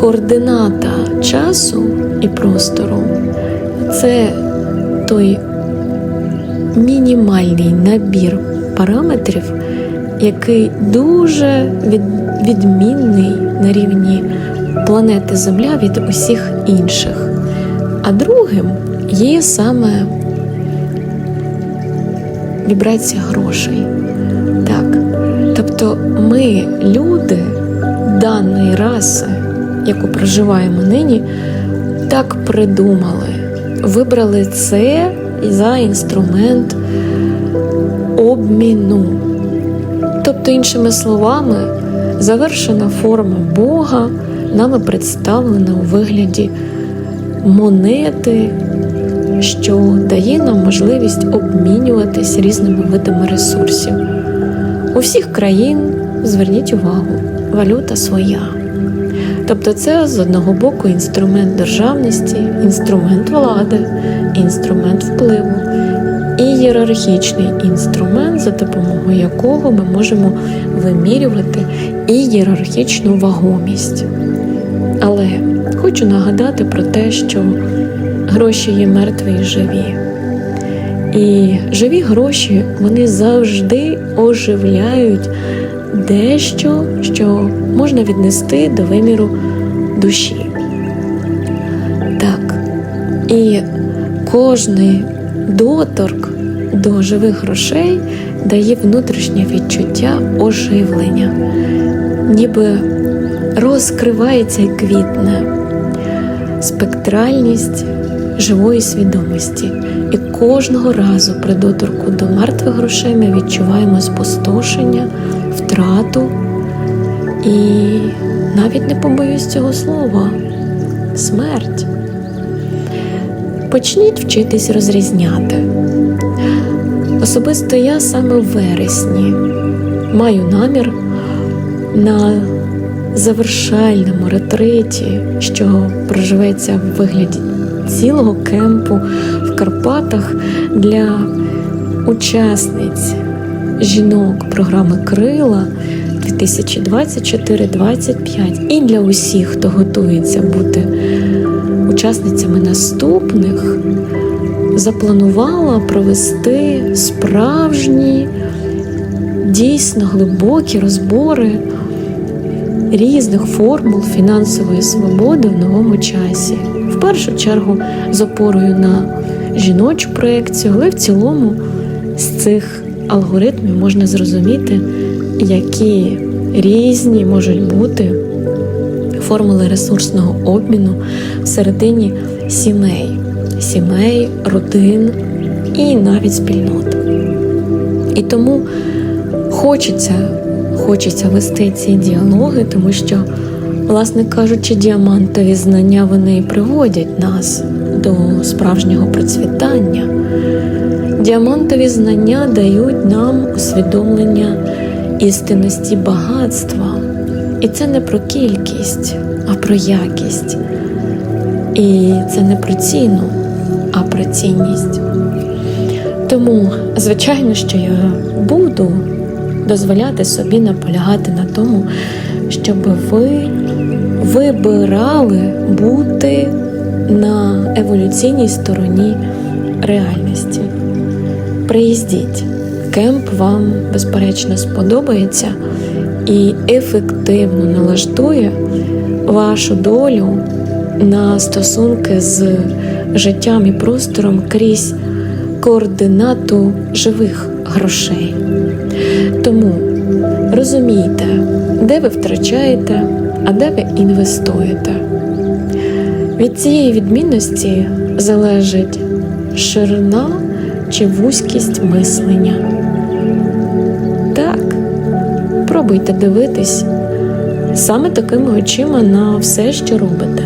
координата часу і простору це той мінімальний набір параметрів, який дуже відмінний на рівні планети Земля від усіх інших. А другим є саме вібрація грошей. Так. Тобто ми, люди даної раси, яку проживаємо нині, так придумали, вибрали це за інструмент обміну. Тобто, іншими словами, завершена форма Бога нами представлена у вигляді монети, що дає нам можливість обмінюватись різними видами ресурсів. У всіх країн зверніть увагу, валюта своя. Тобто, це з одного боку інструмент державності, інструмент влади, інструмент впливу і ієрархічний інструмент, за допомогою якого ми можемо вимірювати ієрархічну вагомість. Але хочу нагадати про те, що гроші є мертві і живі. І живі гроші вони завжди оживляють дещо, що можна віднести до виміру душі. Так. І кожний доторк до живих грошей дає внутрішнє відчуття оживлення, ніби розкривається квітне спектральність живої свідомості. І кожного разу при доторку до мертвих грошей ми відчуваємо спустошення, втрату і навіть не побоюсь цього слова смерть. Почніть вчитись розрізняти. Особисто я саме в вересні маю намір на завершальному ретриті, що проживеться в вигляді цілого кемпу в Карпатах для учасниць жінок програми Крила 2024-25 і для усіх, хто готується бути учасницями наступних, запланувала провести справжні, дійсно глибокі розбори різних формул фінансової свободи в новому часі. В першу чергу з опорою на жіночу проекцію, але в цілому з цих алгоритмів можна зрозуміти, які різні можуть бути формули ресурсного обміну всередині сімей, сімей, родин і навіть спільнот. І тому хочеться, хочеться вести ці діалоги, тому що, власне кажучи, діамантові знання вони приводять нас до справжнього процвітання. Діамантові знання дають нам усвідомлення істинності багатства. І це не про кількість, а про якість. І це не про ціну, а про цінність. Тому, звичайно, що я буду дозволяти собі наполягати на тому, щоб ви вибирали бути на еволюційній стороні реальності. Приїздіть, кемп вам, безперечно, сподобається і ефективно налаштує вашу долю на стосунки з життям і простором крізь координату живих грошей. Тому розумійте, де ви втрачаєте, а де ви інвестуєте. Від цієї відмінності залежить ширина чи вузькість мислення. Так, пробуйте дивитись саме такими очима на все, що робите.